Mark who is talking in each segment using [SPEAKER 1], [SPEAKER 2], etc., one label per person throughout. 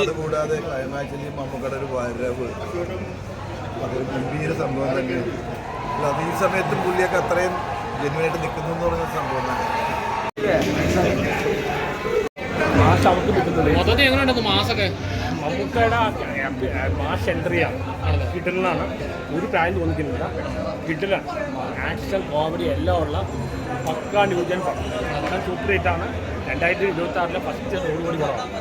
[SPEAKER 1] അതുകൂടാതെ ക്ലൈമാക്സിൽ മമ്മൂക്കയുടെ ഒരു വരവ്. അതൊരു ഗംഭീര സംഭവം തന്നെയാണ്. അല്ല അത് ഈ സമയത്തും പുള്ളിയൊക്കെ അത്രയും ജനുവനായിട്ട് നിൽക്കുന്നു എന്ന് പറഞ്ഞ സംഭവം തന്നെ.
[SPEAKER 2] മാസ്
[SPEAKER 3] മൊത്തത്തിൽ എങ്ങനെയുണ്ട് മാസൊക്കെ?
[SPEAKER 2] മമ്മൂക്കയുടെ മാഷ് എൻട്രിയാണ് കിട്ടലിനാണ് ഒരു പ്രായം തോന്നിക്കുന്നില്ല കിട്ടലാണ് ആക്ഷൻ കോമഡി എല്ലാം ഉള്ള പക്കാ ന്യൂജൻ പടം സൂപ്പർ ഹിറ്റ് ആണ്. രണ്ടായിരത്തി ഇരുപത്തി ആറിലെ ഫസ്റ്റ് റോഡ് കൂടി പടമാണ്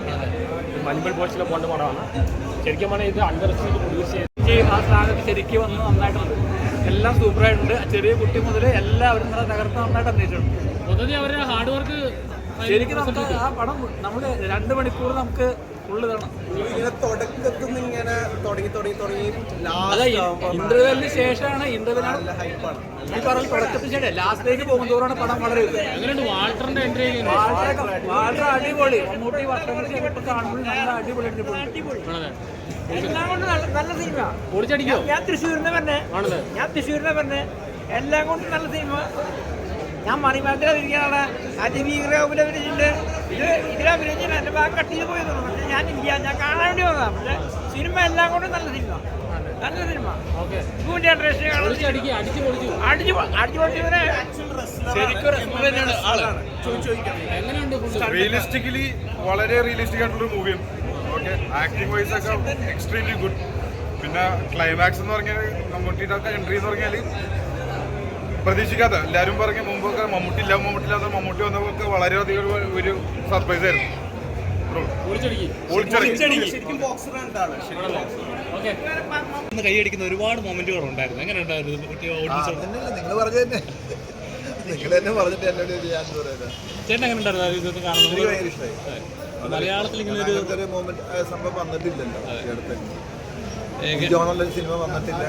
[SPEAKER 2] മഞ്ഞുമൽ ബോസിലെ പോണ്ട പടമാണ്. ശരിക്കും പറഞ്ഞാൽ ഇത് അണ്ടർ എസ്റ്റിമേറ്റ് പ്രൊഡ്യൂസ് ചെയ്ത്
[SPEAKER 4] ആ സ്ഥാനത്ത് ശരിക്കും വന്ന് നന്നായിട്ട് വന്നു. എല്ലാം സൂപ്പറായിട്ടുണ്ട്. ചെറിയ കുട്ടി മുതൽ എല്ലാവരും നല്ല തകർത്ത് നന്നായിട്ട് അന്വേഷിച്ചിട്ടുണ്ട്
[SPEAKER 3] മൊത്തത്തിൽ അവരുടെ ഹാർഡ് വർക്ക്
[SPEAKER 4] ശരിക്കും നമുക്ക് ആ പടം നമ്മൾ രണ്ട് മണിക്കൂർ നമുക്ക്
[SPEAKER 5] ഇങ്ങനെ തുടക്കത്തിൽ നിന്ന് ഇങ്ങനെ തുടങ്ങി തുടങ്ങി തുടങ്ങി
[SPEAKER 4] അതെ
[SPEAKER 5] ലാസ്റ്റ്
[SPEAKER 4] ഇന്റർവെല്ലിന് ശേഷമാണ് ഇന്റർവെല്ലാണ്
[SPEAKER 5] നല്ല ഹൈപ്പാണ്
[SPEAKER 4] ഈ പറഞ്ഞ തുടക്കത്തിന് ശേഷം ലാസ്റ്റിലേക്ക് പോകുന്നതോറാണ് പടം വളരെ
[SPEAKER 3] വാൾട്ടറിന്റെ എൻട്രി
[SPEAKER 4] വാൾട്ടർ അടിപൊളി. മമ്മൂട്ടി വർഷങ്ങൾക്ക് ശേഷം കാണുമ്പോൾ നല്ല അടിപൊളി അടിപൊളി. എല്ലാം കൊണ്ട് നല്ല നല്ല സിനിമ
[SPEAKER 3] പൊളിച്ചടിക്കോ?
[SPEAKER 4] ഞാൻ തൃശ്ശൂരിനെ പറഞ്ഞേ ഞാൻ തൃശ്ശൂരിനെ പറഞ്ഞേ എല്ലാം കൊണ്ടും നല്ല സിനിമ ഞാൻ മണിമലത്തിൽ അഭിനയിക്കാനാണ് അതിഭീകര അഭിനയിച്ചിട്ടുണ്ട് ഇത് ഇതിൽ അഭിനയിച്ചിട്ട് എന്റെ ഭാഗം കട്ട് ചെയ്ത് പക്ഷേ ഞാൻ ഇല്ല. ഞാൻ കാണാൻ വേണ്ടി വന്നതാണ് പക്ഷേ സിനിമ എല്ലാം കൊണ്ടും നല്ല സിനിമ. നല്ല സിനിമ. ന്യൂ ജനറേഷൻ
[SPEAKER 3] അടിച്ച്
[SPEAKER 4] അടിച്ചു
[SPEAKER 6] റിയലിസ്റ്റിക്കലി വളരെ റിയലിസ്റ്റിക് ആയിട്ടുള്ള മൂവിയും ഓക്കെ ആക്ടിംഗ് വൈസ് ഒക്കെ എക്സ്ട്രീംലി ഗുഡ് പിന്നെ ക്ലൈമാക്സ് എന്ന് പറഞ്ഞാൽ മമ്മൂട്ടിയുടെ ഒക്കെ എൻട്രി എന്ന് പറഞ്ഞാൽ പ്രതീക്ഷിക്കാത്ത എല്ലാവരും പറഞ്ഞ മുമ്പൊക്കെ മമ്മൂട്ടി ഇല്ല മമ്മൂട്ടി ഇല്ലാത്ത മമ്മൂട്ടി വന്നപ്പോൾ വളരെയധികം ഒരു- സർപ്രൈസ് ആയിരുന്നു.
[SPEAKER 7] കൈയടിക്കുന്ന ഒരുപാട് മൊമെന്റുകൾ ഉണ്ടായിരുന്നു. എങ്ങനെ ഉണ്ടായിരുന്നു?
[SPEAKER 1] നിങ്ങൾ പറഞ്ഞു തന്നെ. നിങ്ങൾ തന്നെ പറഞ്ഞിട്ട് എന്നോട്
[SPEAKER 7] ചേട്ടൻ എങ്ങനെ ഉണ്ടായിരുന്നു? കാണുന്നത്? മലയാളത്തിൽ ഇങ്ങനെ ഒരു
[SPEAKER 1] മൂമെന്റ് സംഭവം വന്നിട്ടില്ലല്ലോ സിനിമ വന്നിട്ടില്ല.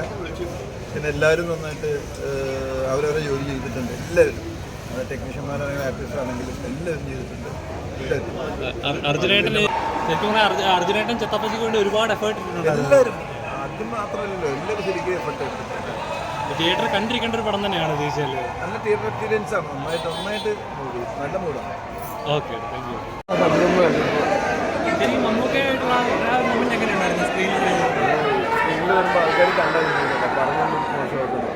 [SPEAKER 1] പിന്നെ എല്ലാവരും നന്നായിട്ട് അവരവരെ ജോലി ചെയ്തിട്ടുണ്ട്. എല്ലാവരും. അത് ടെക്നീഷ്യന്മാരാണെങ്കിലും ആർട്ടിസ്റ്റ് ആണെങ്കിലും എല്ലാവരും ചെയ്തിട്ടുണ്ട്.
[SPEAKER 7] അർജുനേട്ടൻ വേണ്ടി ഒരുപാട് എഫേർട്ട്
[SPEAKER 1] എല്ലാവരും. അത് മാത്രമല്ലല്ലോ എല്ലാവരും ശരിക്കും എഫർട്ട് എടുത്തിട്ടുണ്ട്.
[SPEAKER 7] തിയേറ്റർ കണ്ടിരിക്കേണ്ട ഒരു പടം തന്നെയാണ്
[SPEAKER 1] നല്ല തിയേറ്റർ എക്സ്പീരിയൻസ് ആണ്. നന്നായിട്ട് നന്നായിട്ട് മൂവി നല്ല മൂടാണ്
[SPEAKER 7] ഓക്കെ താങ്ക് യു ശരിക്കും മമ്മൂക്കായിട്ടുള്ള സ്ക്രീനിൽ
[SPEAKER 1] വരുമ്പോൾ ആൾക്കാർ പറഞ്ഞൊന്നും മോശമാക്കുന്നു